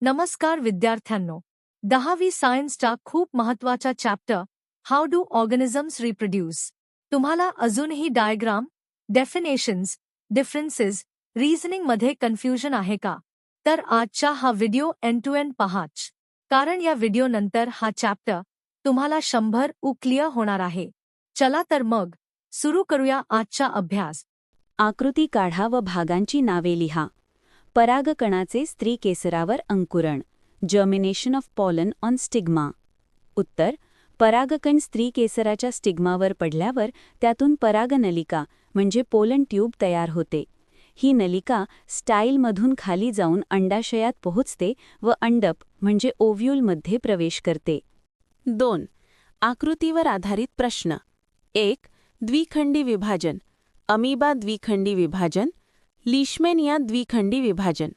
नमस्कार विद्यार्थ्यांनो दहावी सायन्सचा खूप महत्त्वाचा chapter how do organisms reproduce तुम्हाला अजूनही डायग्राम डेफिनेशन्स डिफरन्सेस रिझनिंगमध्ये कन्फ्युजन आहे का? तर आजचा हा व्हिडिओ एंड टू एंड पहाच. कारण या व्हिडिओनंतर हा चॅप्टर तुम्हाला शंभर उ क्लिअर होणार आहे. चला तर मग सुरू करूया आजचा अभ्यास. आकृती काढा व भागांची नावे लिहा. परागकणाचे स्त्री केसरावर अंकुरण germination of pollen on stigma उत्तर परागकण स्त्री केसराच्या स्टिग्मावर पडल्यावर त्यातून परागनलिका म्हणजे पोलन ट्यूब तयार होते. ही नलिका स्टाईलमधून खाली जाऊन अंडाशयात पोहोचते व अंडप म्हणजे ओव्ह्यूलमध्ये प्रवेश करते. दोन आकृतीवर आधारित प्रश्न. एक द्विखंडी विभाजन. अमीबा द्विखंडी विभाजन. लिशमेनिया द्विखंडी विभाजन.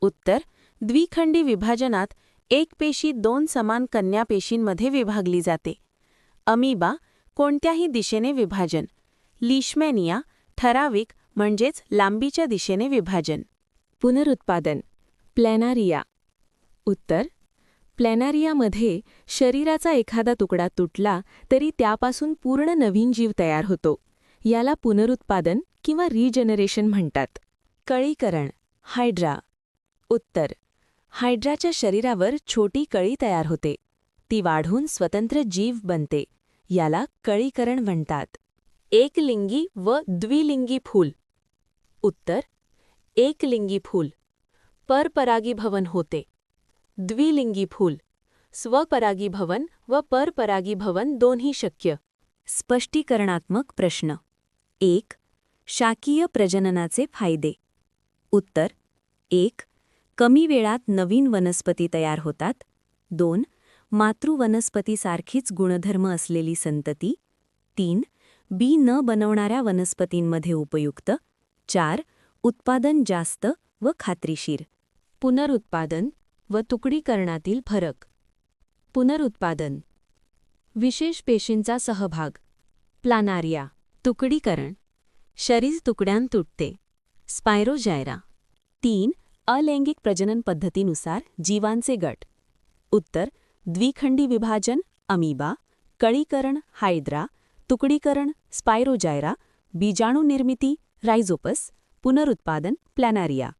उत्तर द्विखंडी विभाजनात एक पेशी दोन समान कन्या पेशींमध्ये विभागली जाते. अमीबा कोणत्याही दिशेने विभाजन. लिशमेनिया ठराविक म्हणजेच लांबीच्या दिशेने विभाजन. पुनरुत्पादन. प्लॅनारिया. उत्तर प्लॅनारियामध्ये शरीराचा एखादा तुकडा तुटला तरी त्यापासून पूर्ण नवीन जीव तयार होतो. याला पुनरुत्पादन किंवा रिजनरेशन म्हणतात. कळीकरण हायड्रा. उत्तर हायड्राच्या शरीरावर छोटी कळी तयार होते. ती वाढून स्वतंत्र जीव बनते. याला कळीकरण म्हणतात. एकलिंगी व द्विलिंगी फूल. उत्तर एकलिंगी फूल. परपरागीभवन होते. द्विलिंगी फूल. स्वपरागीभवन व परपरागीभवन दोन्ही शक्य. स्पष्टीकरणात्मक प्रश्न. एक शाकीय प्रजननाचे फायदे. उत्तर. एक कमी वेळात नवीन वनस्पती तयार होतात. दोन मातृवनस्पतीसारखीच गुणधर्म असलेली संतती. तीन बी न बनवणाऱ्या वनस्पतींमध्ये उपयुक्त. चार उत्पादन जास्त व खात्रीशीर. पुनरुत्पादन व तुकडीकरणातील फरक. पुनरुत्पादन. विशेष पेशींचा सहभाग. प्लानारिया. तुकडीकरण. शरीर तुकड्यां तुटते. स्पायरोजायरा. तीन अलैंगिक प्रजनन पद्धतीनुसार जीवांचे गट. उत्तर द्विखंडी विभाजन अमीबा कळीकरण हायद्रा तुकडीकरण स्पायरोजायरा बीजाणुनिर्मिती रायझोपस पुनरुत्पादन प्लॅनारिया.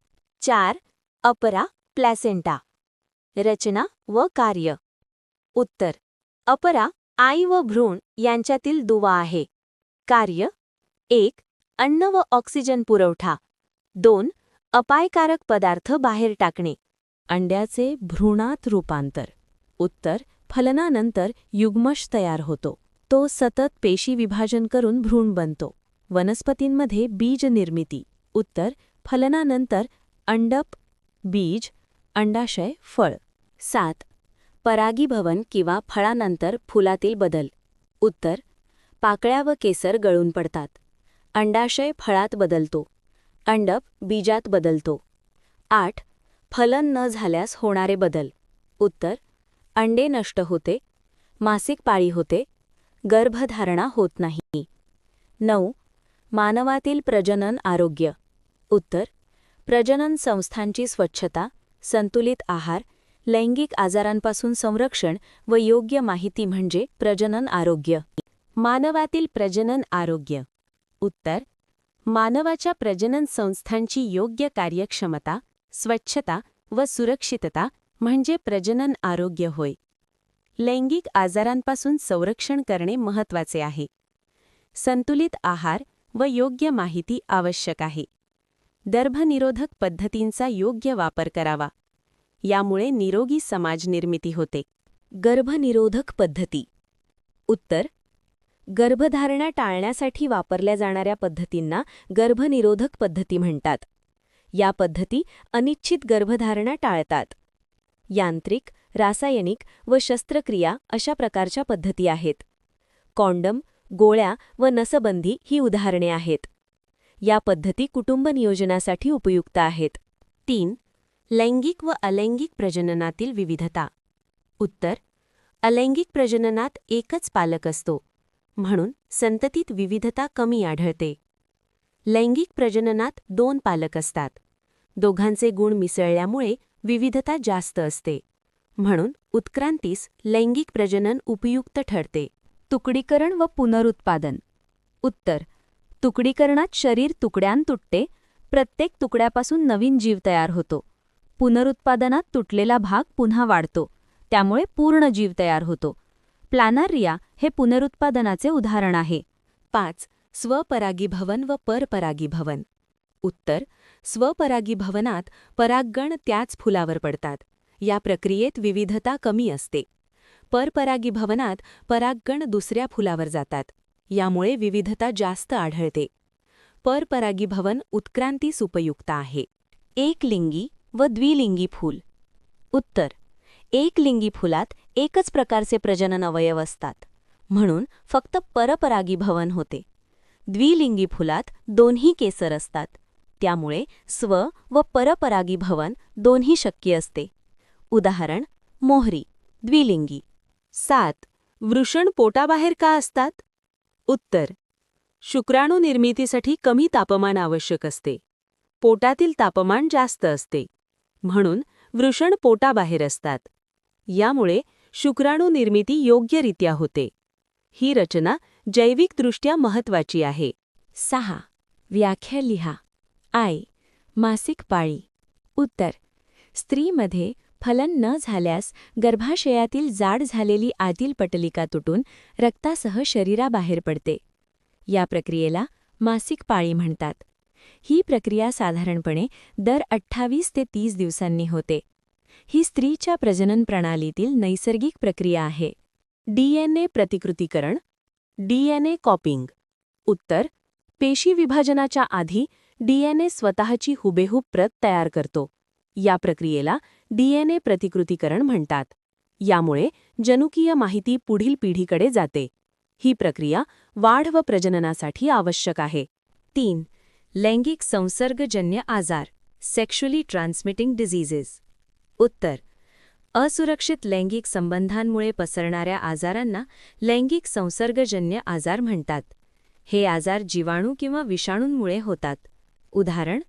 चार अपरा प्लॅसेंटा. रचना व कार्य. उत्तर अपरा आई व भ्रूण यांच्यातील दुवा आहे. कार्य एक अन्न व ऑक्सिजन पुरवठा. दोन अपायकारक पदार्थ बाहेर टाकणे. अंड्याचे भ्रूणात रूपांतर. उत्तर फलनानंतर युग्मश तयार होतो. तो सतत पेशी विभाजन करून भ्रूण बनतो. वनस्पतींमध्ये बीज निर्मिती. उत्तर फलनानंतर अंडप बीज अंडाशय फळ. सात परागीभवन किंवा फळानंतर फुलातील बदल. उत्तर पाकळ्या व केसर गळून पडतात. अंडाशय फळात बदलतो. अंडप बीजात बदलतो. आठ फलन न झाल्यास होणारे बदल. उत्तर अंडे नष्ट होते मासिक पाळी होते गर्भधारणा होत नाही. नऊ मानवातील प्रजनन आरोग्य. उत्तर प्रजनन संस्थांची स्वच्छता संतुलित आहार लैंगिक आजारांपासून संरक्षण व योग्य माहिती म्हणजे प्रजनन आरोग्य. मानवातील प्रजनन आरोग्य. उत्तर मानवाच्या प्रजनन संस्थांची योग्य कार्यक्षमता स्वच्छता व सुरक्षितता म्हणजे प्रजनन आरोग्य होय. लैंगिक आजारांपासून संरक्षण करणे महत्त्वाचे आहे. संतुलित आहार व योग्य माहिती आवश्यक आहे. गर्भनिरोधक पद्धतींचा योग्य वापर करावा. यामुळे निरोगी समाज निर्मिती होते. गर्भनिरोधक पद्धती. उत्तर गर्भधारणा टाळण्यासाठी वापरल्या जाणाऱ्या पद्धतींना गर्भनिरोधक पद्धती म्हणतात. या पद्धती अनिच्छित गर्भधारणा टाळतात. यांत्रिक रासायनिक व शस्त्रक्रिया अशा प्रकारच्या पद्धती आहेत. कॉन्डम गोळ्या व नसबंदी ही उदाहरणे आहेत. या पद्धती कुटुंब नियोजनासाठी उपयुक्त आहेत. तीन लैंगिक व अलैंगिक प्रजननातील विविधता. उत्तर अलैंगिक प्रजननात एकच पालक असतो. म्हणून संततीत विविधता कमी आढळते. लैंगिक प्रजननात दोन पालक असतात. दोघांचे गुण मिसळल्यामुळे विविधता जास्त असते. म्हणून उत्क्रांतीस लैंगिक प्रजनन उपयुक्त ठरते. तुकडीकरण व पुनरुत्पादन. उत्तर. तुकडीकरणात शरीर तुकड्यान तुटते. प्रत्येक तुकड्यापासून नवीन जीव तयार होतो. पुनरुत्पादनात तुटलेला भाग पुन्हा वाढतो. त्यामुळे पूर्ण जीव तयार होतो. प्लानारिया हे पुनरुत्पादनाचे उदाहरण आहे. पाच स्वपरागीभवन व परपरागीभवन. उत्तर स्वपरागीभवनात परागगण त्याच फुलावर पडतात. या प्रक्रियेत विविधता कमी असते. परपरागीभवनात परागगण दुसऱ्या फुलावर जातात. यामुळे विविधता जास्त आढळते. परपरागीभवन उत्क्रांतीस उपयुक्त आहे. एकलिंगी व द्विलिंगी फूल. उत्तर एकलिंगी फुलात एकच प्रकारचे प्रजनन अवयव असतात. म्हणून फक्त परपरागी भवन होते. द्विलिंगी फुलात दोन्ही केसर असतात. त्यामुळे स्व व परपरागी भवन दोन्ही शक्य असते. उदाहरण मोहरी द्विलिंगी. सात वृषण पोटाबाहेर का असतात? उत्तर शुक्राणू निर्मितीसाठी कमी तापमान आवश्यक असते. पोटातील तापमान जास्त असते. म्हणून वृषण पोटाबाहेर असतात. यामुळे शुक्राणू निर्मिती योग्यरित्या होते. ही रचना जैविकदृष्ट्या महत्वाची आहे. सहा. व्याख्या लिहा. आय. मासिक पाळी. उत्तर. स्त्रीमध्ये फलन न झाल्यास गर्भाशयातील जाड झालेली आतील पटलिका तुटून रक्तासह शरीराबाहेर पडते. या प्रक्रियेला मासिक पाळी म्हणतात. ही प्रक्रिया साधारणपणे दर अठ्ठावीस ते तीस दिवसांनी होते. ही स्त्रीच्या प्रजनन प्रणालीतील नैसर्गिक प्रक्रिया आहे. डीएनए प्रतिकृतीकरण डीएनए कॉपिंग. उत्तर पेशी विभाजनाच्या आधी डीएनए स्वतःची हुबेहूब प्रत तयार करतो. या प्रक्रियेला डीएनए प्रतिकृतीकरण म्हणतात. यामुळे जनुकीय माहिती पुढील पिढीकडे जाते. ही प्रक्रिया वाढ व प्रजननासाठी आवश्यक आहे. तीन लैंगिक संसर्गजन्य आजार सेक्शुअली ट्रान्समिटिंग डिझिजेस उत्तर. असुरक्षित लैंगिक संबंधांमुळे पसरणाऱ्या आजारांना लैंगिक संसर्गजन्य आजार म्हणतात. हे आजार जीवाणू किंवा विषाणूंमुळे होतात. उदाहरण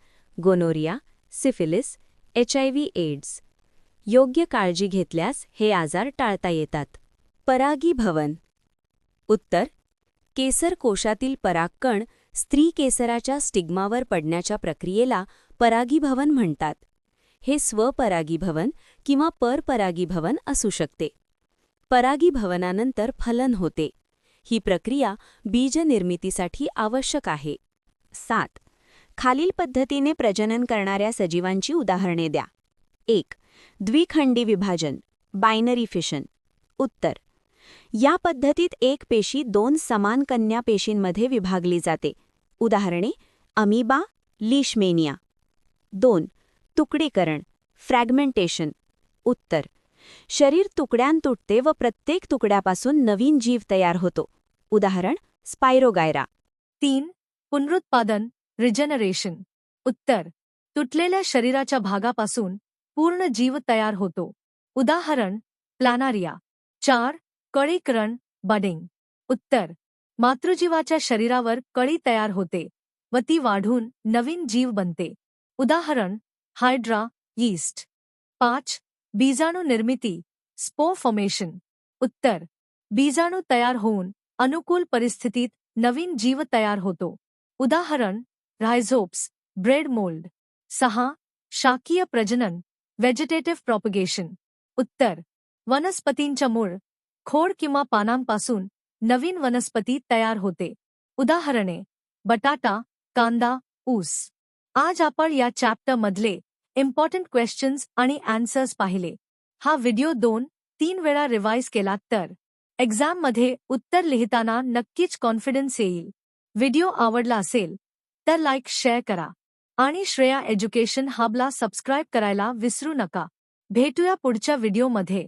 गोनोरिया सिफिलिस एचआयव्ही एड्स. योग्य काळजी घेतल्यास हे आजार टाळता येतात. परागीभवन उत्तर केसर कोशातील परागकण स्त्री केसराच्या स्टिग्मावर पडण्याच्या प्रक्रियेला परागीभवन म्हणतात. हे स्वपरागीभवन किंवा परपरागीभवन असू शकते. परागीभवनानंतर फलन होते. ही प्रक्रिया बीजनिर्मितीसाठी आवश्यक आहे. सात. खालील पद्धतीने प्रजनन करणाऱ्या सजीवांची उदाहरणे द्या. एक. द्विखंडी विभाजन बायनरी फिशन उत्तर. या पद्धतीत एक पेशी दोन समान कन्या पेशींमध्ये विभागली जाते. उदाहरणे अमिबा लिशमेनिया. दोन. तुकडीकरण फ्रॅगमेंटेशन उत्तर. शरीर तुकड्यान तुटते व प्रत्येक तुकड्यापासून नवीन जीव तयार होतो. उदाहरण स्पायरोगायरा तीन पुनरुत्पादन रिजनरेशन उत्तर. तुटलेल्या शरीराच्या भागापासून पूर्ण जीव तयार होतो. उदाहरण प्लॅनारिया चार कळीकरण बडिंग उत्तर. मातृजीवाच्या शरीरावर कळी तयार होते व ती वाढून नवीन जीव बनते. उदाहरण हायड्रा यीस्ट पाच, बीजाणू निर्मिती, स्पो फॉर्मेशन उत्तर, बीजाणू तयार होऊन अनुकूल परिस्थितीत नवीन जीव तयार होतो. उदाहरण रायझोप्स ब्रेड मोल्ड सहा, शाकीय प्रजनन व्हेजिटेटिव्ह प्रॉपगेशन उत्तर, वनस्पतींच्या मूळ, खोड किंवा पानांपासून नवीन वनस्पती तयार होते. उदाहरणे, बटाटा, कांदा, ऊस. आज आपण या चॅप्टरमधले इम्पॉर्टंट क्वेश्चन्स आणि अँसर्स पाहिले. हा व्हिडिओ दोन तीन वेळा रिवाइज केला तर. एक्झाममध्ये उत्तर लिहिताना नक्कीच कॉन्फिडन्स येईल. व्हिडिओ आवडला असेल तर लाईक शेअर करा. आणि श्रेया एज्युकेशन हबला सबस्क्राईब करायला विसरू नका. भेटूया पुढच्या व्हिडिओमध्ये